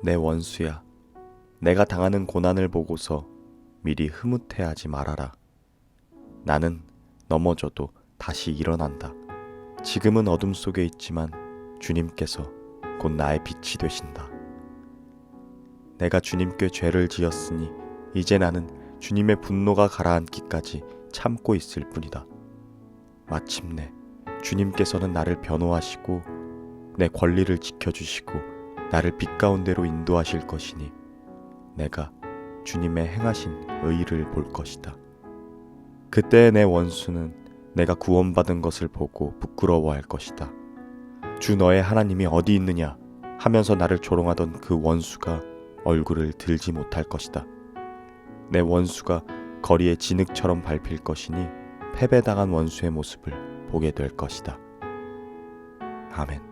내 원수야, 내가 당하는 고난을 보고서 미리 흐뭇해하지 말아라. 나는 넘어져도 다시 일어난다. 지금은 어둠 속에 있지만 주님께서 곧 나의 빛이 되신다. 내가 주님께 죄를 지었으니 이제 나는 주님의 분노가 가라앉기까지 참고 있을 뿐이다. 마침내 주님께서는 나를 변호하시고 내 권리를 지켜주시고 나를 빛 가운데로 인도하실 것이니 내가 주님의 행하신 의를 볼 것이다. 그때 내 원수는 내가 구원받은 것을 보고 부끄러워할 것이다. 주 너의 하나님이 어디 있느냐 하면서 나를 조롱하던 그 원수가 얼굴을 들지 못할 것이다. 내 원수가 거리에 진흙처럼 밟힐 것이니 패배당한 원수의 모습을 보게 될 것이다. 아멘.